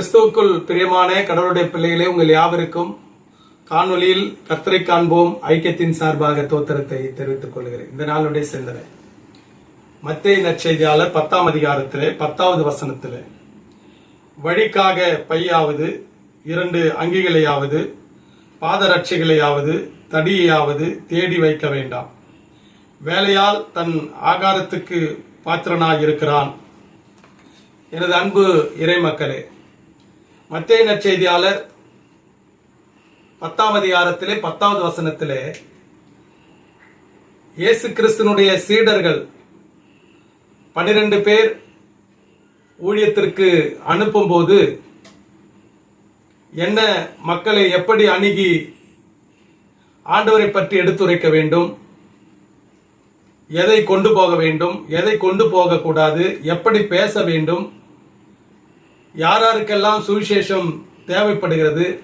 கிறிஸ்துவுக்குள் பிரியமான கடவுளுடைய பிள்ளைகளே உங்கள் யாவருக்கும் காணொலியில் கர்த்தரை காண்போம். ஐக்கியத்தின் சார்பாக தோத்திரத்தை தெரிவித்துக் கொள்கிறேன். இந்த நாளுடைய சிந்தனை. மத்திய நற்செய்தியாளர் பத்தாம் அதிகாரத்திலே பத்தாவது வசனத்திலே வழிக்காக பையாவது இரண்டு அங்கிகளையாவது பாதரட்சைகளையாவது தடியையாவது தேடி வைக்க வேண்டாம். வேலையால் தன் ஆகாரத்துக்கு பாத்திரனாக இருக்கிறான் எனது அன்பு இறைமக்களே மத்திய நற்செய்தியாளர் பத்தாம் அதிகாரத்திலே பத்தாவது வசனத்திலே இயேசு கிறிஸ்துனுடைய சீடர்கள் பன்னிரண்டு பேர் ஊழியத்திற்கு அனுப்பும்போது என்ன மக்களை எப்படி அணுகி ஆண்டவரை பற்றி எடுத்துரைக்க வேண்டும்? எதை கொண்டு போக வேண்டும்? எதை கொண்டு போகக்கூடாது? எப்படி பேச வேண்டும்? யாராருக்கெல்லாம் சுவிசேஷம் தேவைப்படுகிறது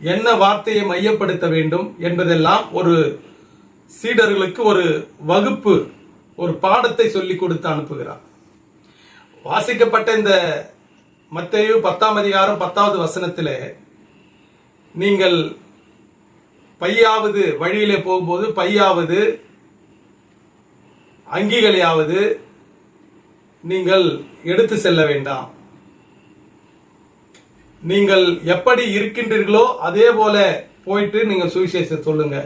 என்ன வார்த்தையை மையப்படுத்த வேண்டும் என்பதெல்லாம் ஒரு சீடர்களுக்கு ஒரு வகுப்பு ஒரு பாடத்தை சொல்லி கொடுத்து அனுப்புகிறார். வாசிக்கப்பட்ட இந்த மத்தையு பத்தாம் அதிகாரம் பத்தாவது வசனத்தில் நீங்கள் பையாவது வழியிலே போகும்போது பையாவது அங்கிகளையாவது நீங்கள் எடுத்து செல்ல வேண்டாம். நீங்கள் எப்படி இருக்கின்றீர்களோ அதே போல போயிட்டு நீங்க சுவிசேஷ சொல்லுங்க.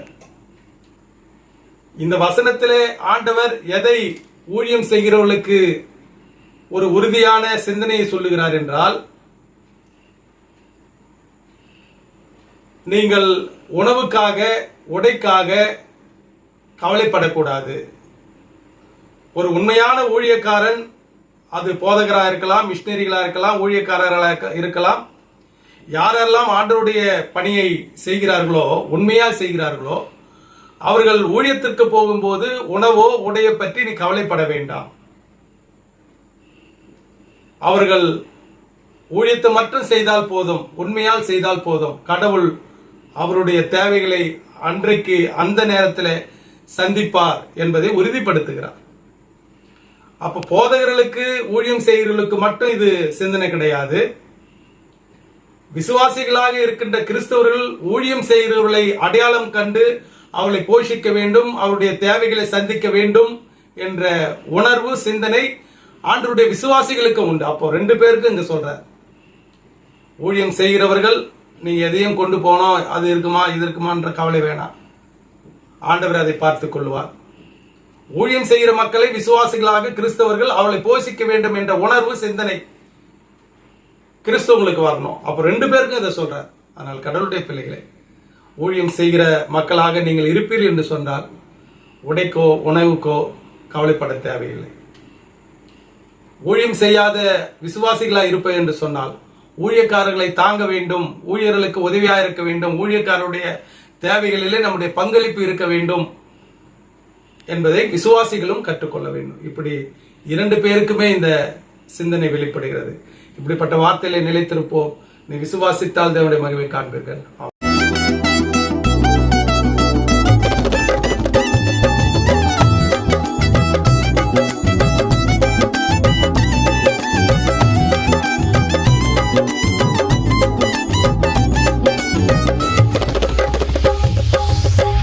இந்த வசனத்திலே ஆண்டவர் எதை ஊழியம் செய்கிறவர்களுக்கு ஒரு உறுதியான சிந்தனையை சொல்லுகிறார் என்றால் நீங்கள் உணவுக்காக உடைக்காக கவலைப்படக்கூடாது. ஒரு உண்மையான ஊழியக்காரன் அது போதகராக இருக்கலாம் மிஷினரிகளாக இருக்கலாம் ஊழியக்காரர்களாக இருக்கலாம் யாரெல்லாம் ஆண்டவருடைய பணியை செய்கிறார்களோ உண்மையாக செய்கிறார்களோ அவர்கள் ஊழியத்திற்கு போகும்போது உணவோ உடைய பற்றி நீ கவலைப்பட வேண்டாம். அவர்கள் ஊழியத்தை மட்டும் செய்தால் போதும் உண்மையால் செய்தால் போதும். கடவுள் அவருடைய தேவைகளை அன்றைக்கு அந்த நேரத்தில் சந்திப்பார் என்பதை உறுதிப்படுத்துகிறார். அப்போ போதகர்களுக்கு ஊழியம் செய்கிறவர்களுக்கு மட்டும் இது சிந்தனை கிடையாது. விசுவாசிகளாக இருக்கின்ற கிறிஸ்தவர்கள் ஊழியம் செய்கிறவர்களை அடையாளம் கண்டு அவளை போஷிக்க வேண்டும் அவருடைய தேவைகளை சந்திக்க வேண்டும் என்ற உணர்வு சிந்தனை ஆண்டருடைய விசுவாசிகளுக்கு உண்டு. அப்போ ரெண்டு பேருக்கு இங்க சொல்ற ஊழியம் செய்கிறவர்கள் நீ எதையும் கொண்டு போனோம் அது இருக்குமா இது இருக்குமான்ற கவலை வேணாம். ஆண்டவர் அதை பார்த்துக் கொள்வார். ஊழியம் செய்கிற மக்களை விசுவாசிகளாக கிறிஸ்தவர்கள் அவளை போஷிக்க வேண்டும் என்ற உணர்வு சிந்தனை கிறிஸ்தவங்களுக்கு வரணும். அப்போ ரெண்டு பேருக்கும் இதை சொல்றார் ஆனால் கடவுளுடைய பிள்ளைகளை ஊழியம் செய்கிற மக்களாக நீங்கள் இருப்பீர்கள் என்று சொன்னால் உடைக்கோ உணவுக்கோ கவலைப்பட தேவையில்லை. ஊழியம் செய்யாத விசுவாசிகளாக இருப்பேன் என்று சொன்னால் ஊழியக்காரர்களை தாங்க வேண்டும் ஊழியர்களுக்கு உதவியாக இருக்க வேண்டும் ஊழியக்காரருடைய தேவைகளிலே நம்முடைய பங்களிப்பு இருக்க வேண்டும் என்பதை விசுவாசிகளும் கற்றுக்கொள்ள வேண்டும். இப்படி இரண்டு பேருக்குமே இந்த சிந்தனை வெளிப்படுகிறது. இப்படிப்பட்ட வார்த்தையிலே நிலைத்திருப்போம். நீ விசுவாசித்தால் தேவனுடைய மகிமை காண்பீர்கள்.